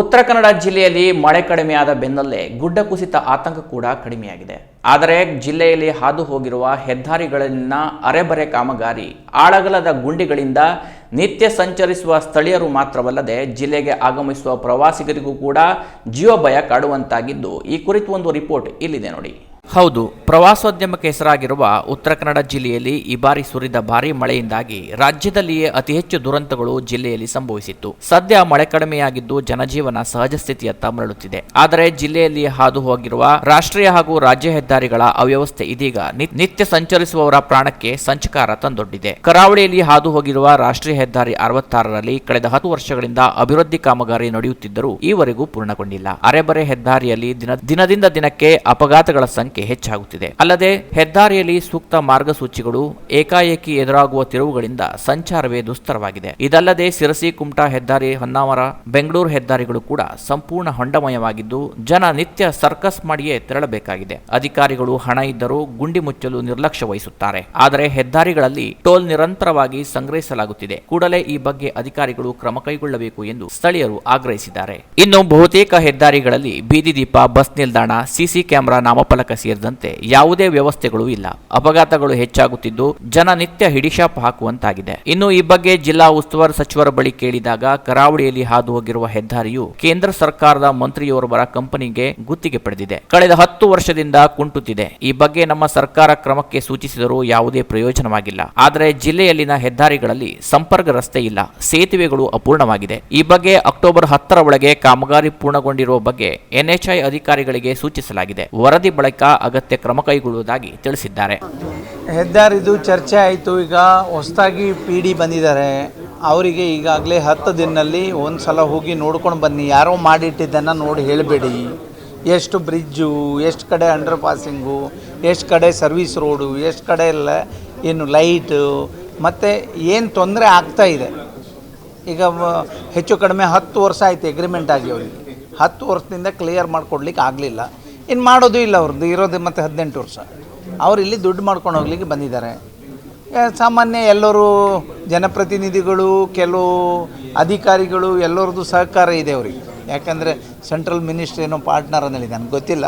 ಉತ್ತರ ಕನ್ನಡ ಜಿಲ್ಲೆಯಲ್ಲಿ ಮಳೆ ಕಡಿಮೆಯಾದ ಬೆನ್ನಲ್ಲೇ ಗುಡ್ಡ ಕುಸಿತ ಆತಂಕ ಕೂಡ ಕಡಿಮೆಯಾಗಿದೆ. ಆದರೆ ಜಿಲ್ಲೆಯಲ್ಲಿ ಹಾದು ಹೋಗಿರುವ ಹೆದ್ದಾರಿಗಳಲ್ಲಿನ ಅರೆಬರೆ ಕಾಮಗಾರಿ, ಆಳಗಲದ ಗುಂಡಿಗಳಿಂದ ನಿತ್ಯ ಸಂಚರಿಸುವ ಸ್ಥಳೀಯರು ಮಾತ್ರವಲ್ಲದೆ ಜಿಲ್ಲೆಗೆ ಆಗಮಿಸುವ ಪ್ರವಾಸಿಗರಿಗೂ ಕೂಡ ಜೀವಭಯ ಕಾಡುವಂತಾಗಿದ್ದು, ಈ ಕುರಿತು ಒಂದು ರಿಪೋರ್ಟ್ ಇಲ್ಲಿದೆ ನೋಡಿ. ಹೌದು ಪ್ರವಾಸೋದ್ಯಮಕ್ಕೆ ಹೆಸರಾಗಿರುವ ಉತ್ತರ ಕನ್ನಡ ಜಿಲ್ಲೆಯಲ್ಲಿ ಈ ಬಾರಿ ಸುರಿದ ಭಾರೀ ಮಳೆಯಿಂದಾಗಿ ರಾಜ್ಯದಲ್ಲಿಯೇ ಅತಿ ಹೆಚ್ಚು ದುರಂತಗಳು ಜಿಲ್ಲೆಯಲ್ಲಿ ಸಂಭವಿಸಿತ್ತು. ಸದ್ಯ ಮಳೆ ಕಡಿಮೆಯಾಗಿದ್ದು ಜನಜೀವನ ಸಹಜ ಸ್ಥಿತಿಯತ್ತ ಮರಳುತ್ತಿದೆ. ಆದರೆ ಜಿಲ್ಲೆಯಲ್ಲಿ ಹಾದು ಹೋಗಿರುವ ರಾಷ್ಟ್ರೀಯ ಹಾಗೂ ರಾಜ್ಯ ಹೆದ್ದಾರಿಗಳ ಅವ್ಯವಸ್ಥೆ ಇದೀಗ ನಿತ್ಯ ಸಂಚರಿಸುವವರ ಪ್ರಾಣಕ್ಕೆ ಸಂಚಕಾರ ತಂದೊಡ್ಡಿದೆ. ಕರಾವಳಿಯಲ್ಲಿ ಹಾದು ಹೋಗಿರುವ ರಾಷ್ಟ್ರೀಯ ಹೆದ್ದಾರಿ ಅರವತ್ತಾರರಲ್ಲಿ ಕಳೆದ ಹತ್ತು ವರ್ಷಗಳಿಂದ ಅಭಿವೃದ್ಧಿ ಕಾಮಗಾರಿ ನಡೆಯುತ್ತಿದ್ದರೂ ಈವರೆಗೂ ಪೂರ್ಣಗೊಂಡಿಲ್ಲ. ಅರೆಬರೆ ಹೆದ್ದಾರಿಯಲ್ಲಿ ದಿನ, ದಿನದಿಂದ ದಿನಕ್ಕೆ ಅಪಘಾತಗಳ ಸಂಖ್ಯೆ ಹೆಚ್ಚಾಗುತ್ತಿದೆ. ಅಲ್ಲದೆ ಹೆದ್ದಾರಿಯಲ್ಲಿ ಸೂಕ್ತ ಮಾರ್ಗಸೂಚಿಗಳು ಏಕಾಏಕಿ ಎದುರಾಗುವ ತಿರುವುಗಳಿಂದ ಸಂಚಾರವೇ ದುಸ್ತರವಾಗಿದೆ. ಇದಲ್ಲದೆ ಸಿರಸಿ, ಕುಮಟಾ ಹೆದ್ದಾರಿ, ಹೊನ್ನಾವರ, ಬೆಂಗಳೂರು ಹೆದ್ದಾರಿಗಳು ಕೂಡ ಸಂಪೂರ್ಣ ಹೊಂಡಮಯವಾಗಿದ್ದು ಜನ ನಿತ್ಯ ಸರ್ಕಸ್ ಮಾಡಿಯೇ ತೆರಳಬೇಕಾಗಿದೆ. ಅಧಿಕಾರಿಗಳು ಹಣ ಇದ್ದರೂ ಗುಂಡಿ ಮುಚ್ಚಲು ನಿರ್ಲಕ್ಷ್ಯ ವಹಿಸುತ್ತಾರೆ. ಆದರೆ ಹೆದ್ದಾರಿಗಳಲ್ಲಿ ಟೋಲ್ ನಿರಂತರವಾಗಿ ಸಂಗ್ರಹಿಸಲಾಗುತ್ತಿದೆ. ಕೂಡಲೇ ಈ ಬಗ್ಗೆ ಅಧಿಕಾರಿಗಳು ಕ್ರಮ ಕೈಗೊಳ್ಳಬೇಕು ಎಂದು ಸ್ಥಳೀಯರು ಆಗ್ರಹಿಸಿದ್ದಾರೆ. ಇನ್ನು ಬಹುತೇಕ ಹೆದ್ದಾರಿಗಳಲ್ಲಿ ಬೀದಿ ದೀಪ, ಬಸ್ ನಿಲ್ದಾಣ, ಸಿಸಿ ಕ್ಯಾಮೆರಾ ನಾಮಫಲಕ ಸೇರಿದಂತೆ ಯಾವುದೇ ವ್ಯವಸ್ಥೆಗಳು ಇಲ್ಲ. ಅಪಘಾತಗಳು ಹೆಚ್ಚಾಗುತ್ತಿದ್ದು ಜನ ನಿತ್ಯ ಹಿಡಿಶಾಪ್ ಹಾಕುವಂತಾಗಿದೆ. ಇನ್ನು ಈ ಬಗ್ಗೆ ಜಿಲ್ಲಾ ಉಸ್ತುವಾರಿ ಸಚಿವರ ಬಳಿ ಕೇಳಿದಾಗ ಕರಾವಳಿಯಲ್ಲಿ ಹಾದು ಹೋಗಿರುವ ಹೆದ್ದಾರಿಯು ಕೇಂದ್ರ ಸರ್ಕಾರದ ಮಂತ್ರಿಯೋರ್ವರ ಕಂಪನಿಗೆ ಗುತ್ತಿಗೆ ಪಡೆದಿದೆ. ಕಳೆದ ಹತ್ತು ವರ್ಷದಿಂದ ಕುಂಟುತ್ತಿದೆ. ಈ ಬಗ್ಗೆ ನಮ್ಮ ಸರ್ಕಾರ ಕ್ರಮಕ್ಕೆ ಸೂಚಿಸಿದರೂ ಯಾವುದೇ ಪ್ರಯೋಜನವಾಗಿಲ್ಲ. ಆದರೆ ಜಿಲ್ಲೆಯಲ್ಲಿನ ಹೆದ್ದಾರಿಗಳಲ್ಲಿ ಸಂಪರ್ಕ ರಸ್ತೆ ಇಲ್ಲ. ಸೇತುವೆಗಳು ಅಪೂರ್ಣವಾಗಿದೆ. ಈ ಬಗ್ಗೆ ಅಕ್ಟೋಬರ್ ಹತ್ತರ ಒಳಗೆ ಕಾಮಗಾರಿ ಪೂರ್ಣಗೊಂಡಿರುವ ಬಗ್ಗೆ ಎನ್ಎಚ್ಐ ಅಧಿಕಾರಿಗಳಿಗೆ ಸೂಚಿಸಲಾಗಿದೆ. ವರದಿ ಬಳಿಕ ಅಗತ್ಯ ಕ್ರಮ ಕೈಗೊಳ್ಳುವುದಾಗಿ ತಿಳಿಸಿದ್ದಾರೆ. ಹೆದ್ದಾರಿದು ಚರ್ಚೆ ಆಯಿತು. ಈಗ ಹೊಸದಾಗಿ ಪಿ ಡಿ ಬಂದಿದ್ದಾರೆ. ಅವರಿಗೆ ಈಗಾಗಲೇ ಹತ್ತು ದಿನದಲ್ಲಿ ಒಂದು ಸಲ ಹೋಗಿ ನೋಡ್ಕೊಂಡು ಬನ್ನಿ. ಯಾರೋ ಮಾಡಿಟ್ಟಿದ್ದನ್ನು ನೋಡಿ ಹೇಳಬೇಡಿ. ಎಷ್ಟು ಬ್ರಿಡ್ಜು, ಎಷ್ಟು ಕಡೆ ಅಂಡರ್ ಪಾಸಿಂಗು ಎಷ್ಟು ಕಡೆ ಸರ್ವಿಸ್ ರೋಡು, ಎಷ್ಟು ಕಡೆ ಎಲ್ಲ ಏನು ಲೈಟು, ಮತ್ತು ಏನು ತೊಂದರೆ ಆಗ್ತಾ ಇದೆ. ಈಗ ಹೆಚ್ಚು ಕಡಿಮೆ ಹತ್ತು ವರ್ಷ ಆಯಿತು ಎಗ್ರಿಮೆಂಟ್ ಆಗಿ ಅವರಿಗೆ. ಹತ್ತು ವರ್ಷದಿಂದ ಕ್ಲಿಯರ್ ಮಾಡಿಕೊಡ್ಲಿಕ್ಕೆ ಆಗಲಿಲ್ಲ. ಇನ್ನು ಮಾಡೋದು ಇಲ್ಲ ಅವ್ರದ್ದು, ಇರೋದು ಮತ್ತು ಹದಿನೆಂಟು ವರ್ಷ. ಅವರು ಇಲ್ಲಿ ದುಡ್ಡು ಮಾಡ್ಕೊಂಡು ಹೋಗ್ಲಿಕ್ಕೆ ಬಂದಿದ್ದಾರೆ. ಸಾಮಾನ್ಯ ಎಲ್ಲರೂ ಜನಪ್ರತಿನಿಧಿಗಳು, ಕೆಲವು ಅಧಿಕಾರಿಗಳು, ಎಲ್ಲರದ್ದು ಸಹಕಾರ ಇದೆ ಅವರಿಗೆ. ಯಾಕಂದರೆ ಸೆಂಟ್ರಲ್ ಮಿನಿಸ್ಟ್ರ್ ಏನೋ ಪಾರ್ಟ್ನರ್ ಅನ್ನಲಿ ನನಗೆ ಗೊತ್ತಿಲ್ಲ.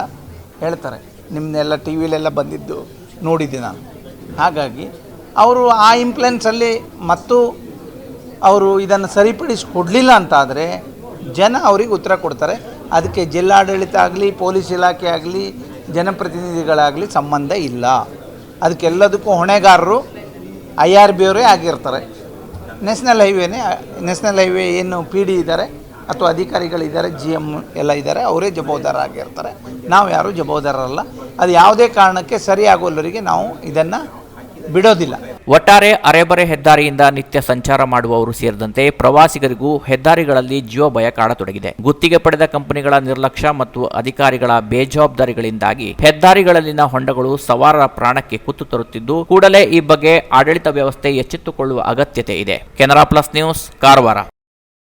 ಹೇಳ್ತಾರೆ ನಿಮ್ಮನ್ನೆಲ್ಲ ಟಿ ವಿಲೆಲ್ಲ ಬಂದಿದ್ದು ನೋಡಿದ್ದೆ ನಾನು. ಹಾಗಾಗಿ ಅವರು ಆ ಇಂಪ್ಲೆನ್ಸಲ್ಲಿ ಮತ್ತು ಅವರು ಇದನ್ನು ಸರಿಪಡಿಸಿ ಕೊಡಲಿಲ್ಲ ಅಂತಾದರೆ ಜನ ಅವ್ರಿಗೆ ಉತ್ತರ ಕೊಡ್ತಾರೆ. ಅದಕ್ಕೆ ಜಿಲ್ಲಾಡಳಿತ ಆಗಲಿ, ಪೊಲೀಸ್ ಇಲಾಖೆ ಆಗಲಿ, ಜನಪ್ರತಿನಿಧಿಗಳಾಗಲಿ ಸಂಬಂಧ ಇಲ್ಲ. ಅದಕ್ಕೆಲ್ಲದಕ್ಕೂ ಹೊಣೆಗಾರರು ಐ ಆರ್ ಬಿ ಅವರೇ ಆಗಿರ್ತಾರೆ. ನ್ಯಾಷನಲ್ ಹೈವೇನೇ, ನ್ಯಾಷನಲ್ ಹೈವೇ ಏನು ಪಿ ಡಿ ಇದ್ದಾರೆ ಅಥವಾ ಅಧಿಕಾರಿಗಳಿದ್ದಾರೆ, ಜಿ ಎಂ ಎಲ್ಲ ಇದ್ದಾರೆ, ಅವರೇ ಜವಾಬ್ದಾರರಾಗಿರ್ತಾರೆ ನಾವು ಯಾರೂ ಜವಾಬ್ದಾರರಲ್ಲ. ಅದು ಯಾವುದೇ ಕಾರಣಕ್ಕೆ ಸರಿ ಆಗೋಲ್ಲವರಿಗೆ ನಾವು ಇದನ್ನು ಬಿಡೋದಿಲ್ಲ. ಒಟ್ಟಾರೆ ಅರೆಬರೆ ಹೆದ್ದಾರಿಯಿಂದ ನಿತ್ಯ ಸಂಚಾರ ಮಾಡುವವರು ಸೇರಿದಂತೆ ಪ್ರವಾಸಿಗರಿಗೂ ಹೆದ್ದಾರಿಗಳಲ್ಲಿ ಜೀವ ಭಯ ಕಾಡತೊಡಗಿದೆ. ಗುತ್ತಿಗೆ ಪಡೆದ ಕಂಪನಿಗಳ ನಿರ್ಲಕ್ಷ್ಯ ಮತ್ತು ಅಧಿಕಾರಿಗಳ ಬೇಜವಾಬ್ದಾರಿಗಳಿಂದಾಗಿ ಹೆದ್ದಾರಿಗಳಲ್ಲಿನ ಹೊಂಡಗಳು ಸವಾರರ ಪ್ರಾಣಕ್ಕೆ ಕುತ್ತು ತರುತ್ತಿದ್ದು, ಕೂಡಲೇ ಈ ಬಗ್ಗೆ ಆಡಳಿತ ವ್ಯವಸ್ಥೆ ಎಚ್ಚೆತ್ತುಕೊಳ್ಳುವ ಅಗತ್ಯತೆ ಇದೆ. Canara plus news, Karwar.